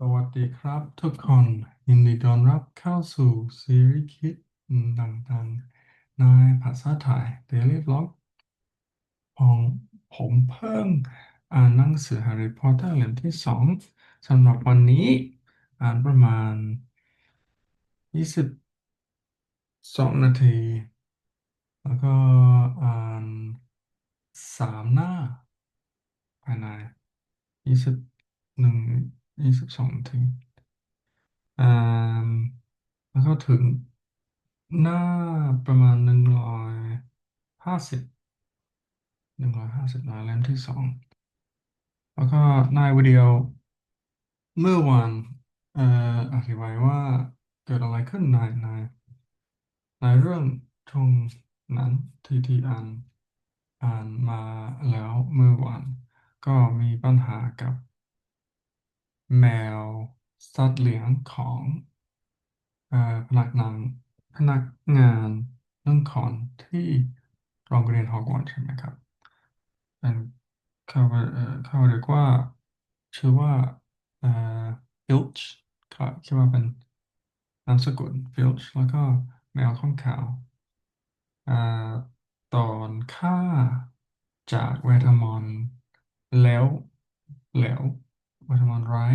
สวัสดีครับทุกคนยินดีต้อนรับเข้าสู่ซีรีส์คิดต่างๆ ในภาษาไทย Daily Vlog ของผมเพิ่งอ่านหนังสือ Harry Potter เล่มที่สองสำหรับวันนี้อ่านประมาณ 22 นาที แล้วก็อ่านสามหน้าภายใน21 22นาทีอ่า แล้วก็ถึงหน้าประมาณหนึ่งร้อยห้าสิบหนึ่งร้อยห้าสิบหน้าเล่มที่สองแล้วก็ในวิดีโอเมื่อวานเอ่ออธิบายว่าเกิดอะไรขึ้นในในในเรื่องช่วงนั้นที่ที่อ่านอ่านมาแล้วเมื่อวานก็มีปัญหากับ แมวสัตว์เลี้ยงของเอ่อพนักงานพนักงานเรื่องของที่โรงเรียนฮอกวอตส์ใช่ไหมครับเป็นเขาเอ่อเขาเรียกว่าชื่อว่าเอ่อฟิลช์ครับคิดว่าเป็นนามสกุลฟิลช์แล้วก็แมวข้องขาเอ่อตอนฆ่าจากเวทมนต์แล้วแล้ว เวทมนร้าย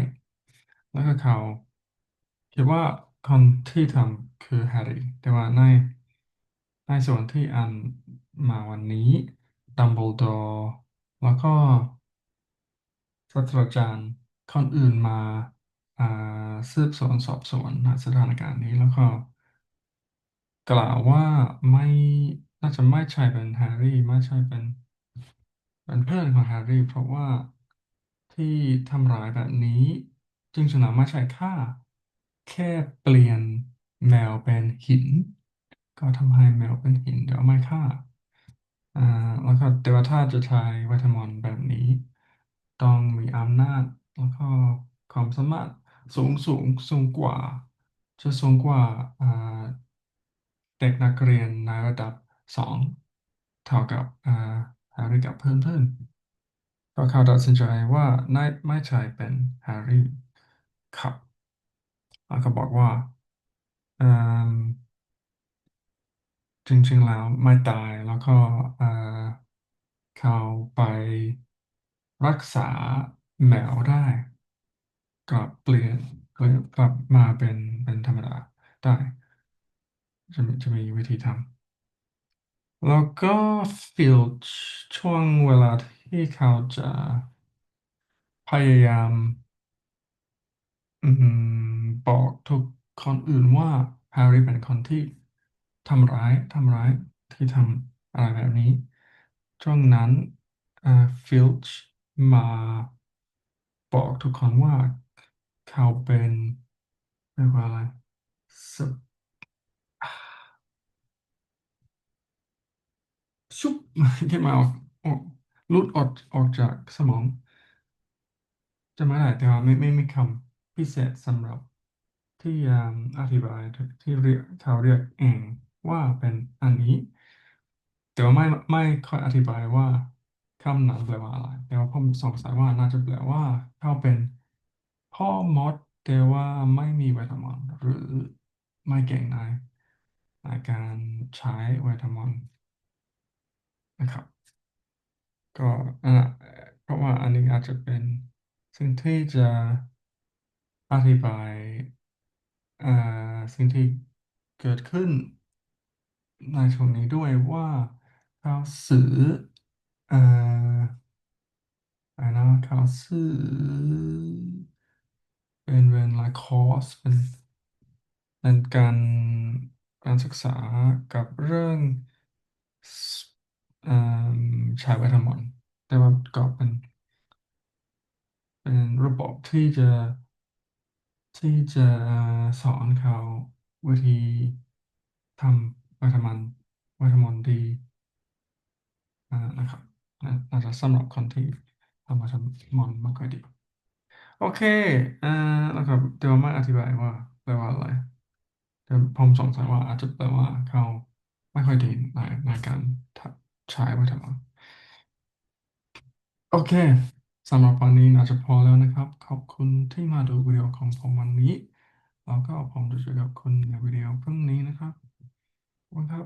แล้วก็เขาคิดว่าคนที่ทำคือแฮร์รี่ แต่ว่าในในส่วนที่อันมาวันนี้ดัมเบิลดอร์แล้วก็ศาสตราจารย์คนอื่นมาอ่าสืบสวนสอบสวนสถานการณ์นี้แล้วก็ กล่าวว่าไม่น่าจะไม่ใช่เป็นแฮร์รี่ไม่ใช่เป็นเป็นเพื่อนของแฮร์รี่เพราะว่า ที่ทำร้ายแบบนี้จริงๆแล้วไม่ใช่ฆ่า แค่เปลี่ยนแมวเป็นหิน ก็ทำให้แมวเป็นหิน เดี๋ยวไม่ฆ่าอ่าแล้วก็แต่ว่าถ้าจะใช้ไวทมน์แบบนี้ ต้องมีอำนาจแล้วก็ความสามารถสูงสูงสูงกว่า จะสูงกว่าอ่าเด็กนักเรียนในระดับสองเท่ากับอ่าร์รี่กับเพื่อนๆ ก็เขาตัดสินใจว่าไม่ไม่ใช่เป็นแฮร์รี่ครับแล้วก็บอกว่าอืมจริงๆแล้วไม่ตายแล้วก็เอ่อเขาไปรักษาแมวได้ก็เปลี่ยนกกลับมาเป็นเป็นธรรมดาได้ จะมีจะมีวิธีทำแล้วก็ฟิลช่วงเวลาที่ ที่เขาจะพยายาม อืม บอกทุกคนอื่นว่าแฮร์รี่เป็นคนที่ทำร้ายทำร้ายที่ทำอะไรแบบนี้ช่วงนั้นเอ่อฟิลช์มาบอกทุกคนว่าเขาเป็นเรียกว่าอะไรสปชุบที่มาออก หลุดออกออกจากสมองจะไม่ได้แต่ว่าไม่ไม่มีคำพิเศษสำหรับที่อ่าอธิบายที่เรียกเขาเรียกเองว่าเป็นอันนี้ แต่ว่าไม่ไม่ค่อยอธิบายว่าคำนั้นแปลว่าอะไร แต่ว่าผมสงสัยว่าน่าจะแปลว่าเขาเป็นพ่อมดแต่ว่าไม่มีไวทมนหรือไม่เก่งในในการใช้ไวทมนนะครับ ก็อ่าเพราะว่าอันนี้อาจจะเป็นสิ่งที่จะอธิบายอ่าสิ่งที่เกิดขึ้นในช่วงนี้ด้วยว่าเขาซื้อเอ่ออะไรนะเขาซื้อเป็นเป็นไลคอร์สเป็นเป็นการการศึกษากับเรื่องอ่อใช้ไวทมนต์ แต่ว่าก็เป็นเป็นระบบที่จะที่จะสอนเขาวิธีทำวัฒมันวัฒมน์ดีนะครับน่าน่าจะสำหรับคนที่ทำวัฒมนต์ไม่ค่อยดี โอเคอ่าแล้วครับเดี๋ยวมาอธิบายว่าแปลว่าอะไรเดี๋ยวผมสงสัยว่าอาจจะแปลว่าเขาไม่ค่อยดีในในการใช้วัฒมน โอเคสำหรับวันนี้น่าจะพอแล้วนะครับ ขอบคุณที่มาดูวิดีโอของผมวันนี้ แล้วก็ผมจะเจอกับคุณในวิดีโอพรุ่งนี้นะครับขอบคุณครับ